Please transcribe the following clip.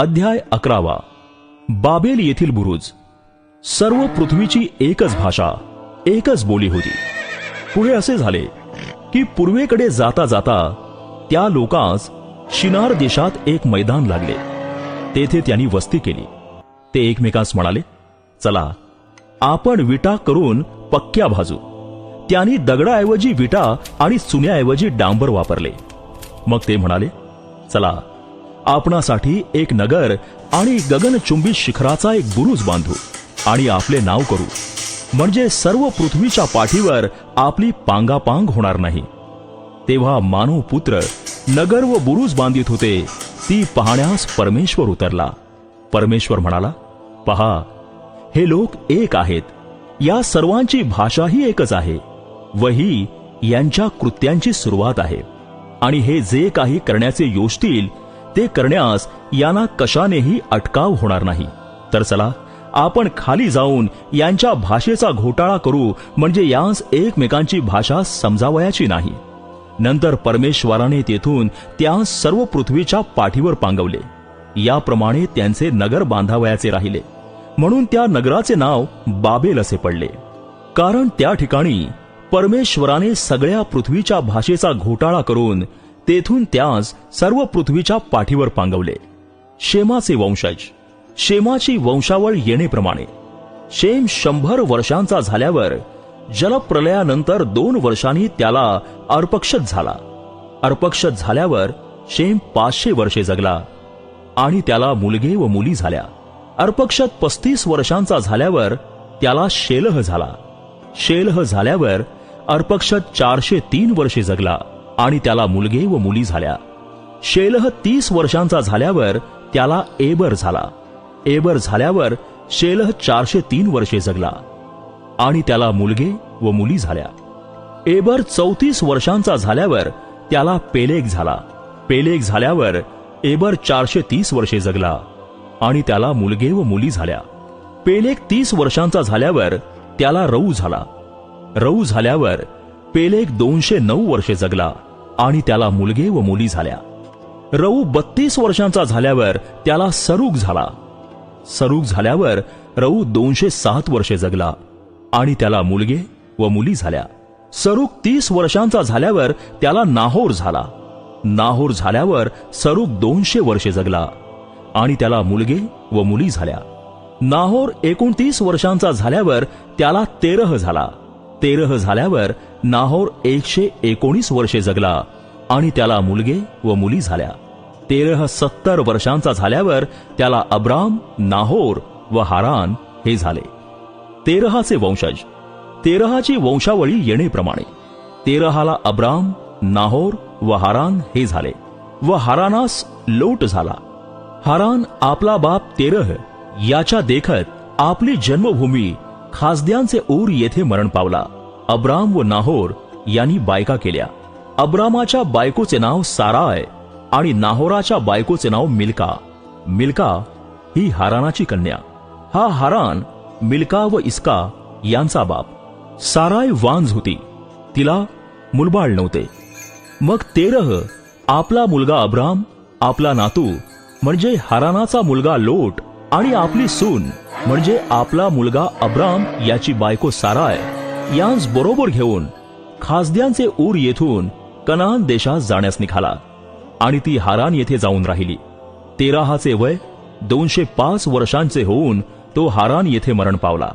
अध्याय अकरावा. बाबेल येथील बुरुज. सर्व पृथ्वीची एकच भाषा एकच बोली होती. पुढे असे झाले की पूर्वेकडे जाता जाता त्या लोकांस शिनार देशात एक मैदान लागले. तेथे त्यांनी वस्ती केली. ते एकमेकांस म्हणाले चला आपण विटा करून पक्क्या भाजू. त्यांनी दगडाऐवजी विटा आणि सुन्याऐवजी डांबर वापरले. मग ते म्हणाले चला आपणासाठी एक नगर आणि गगनचुंबी शिखराचा एक बुरुज बांधू आणि आपले नाव करू. म्हणजे सर्व पृथ्वीच्या पाठीवर आपली पांगापांग होणार नाही. तेव्हा मानव पुत्र नगर व बुरुज बांधित होते ती पाहण्यास परमेश्वर उतरला. परमेश्वर म्हणाला पहा हे लोक एक आहेत. या सर्वांची भाषाही एकच आहे. व ही यांच्या कृत्यांची सुरुवात आहे. आणि हे जे काही करण्याचे योजतील ते करण्यास यांना कशानेही अटकाव होणार नाही. तर चला आपण खाली जाऊन यांच्या भाषेचा घोटाळा करू म्हणजे यांस एकमेकांची भाषा समजावयाची नाही. नंतर परमेश्वराने तेथून त्या सर्व पृथ्वीच्या पाठीवर पांगवले. याप्रमाणे त्यांचे नगर बांधावयाचे राहिले. म्हणून त्या नगराचे नाव बाबेल असे पडले. कारण त्या ठिकाणी परमेश्वराने सगळ्या पृथ्वीच्या भाषेचा घोटाळा करून तेथून त्यास सर्व पृथ्वीच्या पाठीवर पांगवले. शेमाचे वंशज. शेमाची वंशावळ येणेप्रमाणे. शेम शंभर वर्षांचा झाल्यावर जलप्रलयानंतर दोन वर्षांनी त्याला अर्पक्षत झाला. अर्पक्षत झाल्यावर शेम पाचशे वर्षे जगला आणि त्याला मुलगे व मुली झाल्या. अर्पक्षत पस्तीस वर्षांचा झाल्यावर त्याला शेलह झाला. शेलह झाल्यावर अर्पक्षत चारशे तीन वर्षे जगला. आणि त्याला मुलगे व मुली झाल्या. शेलह तीस वर्षांचा झाल्यावर त्याला एबर झाला. एबर झाल्यावर शेलह चारशे तीन वर्षे जगला. आणि त्याला मुलगे व मुली झाल्या. एबर चौतीस वर्षांचा झाल्यावर त्याला पेलेग झाला. पेलेग झाल्यावर एबर चारशे तीस वर्षे जगला. आणि त्याला मुलगे व मुली झाल्या. पेलेग तीस वर्षांचा झाल्यावर त्याला रऊ झाला. रऊ झाल्यावर पेलेग दोनशे नऊ वर्षे जगला. आणि त्याला मुलगे व मुली झाल्या. रऊ बत्तीस वर्षांचा झाल्यावर त्याला सरूग झाला. सरूग झाल्यावर रऊ दोनशे सात वर्षे जगला आणि त्याला मुलगे व मुली झाल्या. सरूग तीस वर्षांचा झाल्यावर त्याला नाहोर झाला. नाहोर झाल्यावर सरुग दोनशे वर्षे जगला आणि त्याला मुलगे व मुली झाल्या. नाहोर एकोणतीस वर्षांचा झाल्यावर त्याला तेरह झाला. तेरह झाल्यावर नाहोर एकशे एकोणीस वर्षे जगला आणि त्याला मुलगे व मुली झाल्या. तेरह सत्तर वर्षांचा झाल्यावर त्याला अब्राम नाहोर व हारान हे झाले. तेरहाचे वंशज. तेरहाची वंशावळी येणेप्रमाणे. तेरहाला अब्राम नाहोर व हारान हे झाले व हारानास लोट झाला. हारान आपला बाप तेरह याच्या देखत आपली जन्मभूमी खासद्यांचे ऊर येथे मरण पावला. अब्राम व नाहोर यांनी बायका केल्या. अब्रामाच्या बायकोचे नाव साराय आणि नाहोराच्या बायकोचे नाव मिल्का. मिल्का ही हारानाची कन्या. हा हारान मिल्का व इस्का यांचा बाप. साराय वांज होती. तिला मुलबाळ नव्हते. मग तेरह आपला मुलगा अब्राम आपला नातू म्हणजे हरानाचा मुलगा लोट आणि आपली सून म्हणजे आपला मुलगा अब्राम याची बायको साराय यांस बरोबर घेऊन खासद्यांचे ऊर येथून कनान देशात जाण्यास निघाला आणि ती हारान येथे जाऊन राहिली. तेराहाचे वय दोनशे पाच वर्षांचे होऊन तो हारान येथे मरण पावला.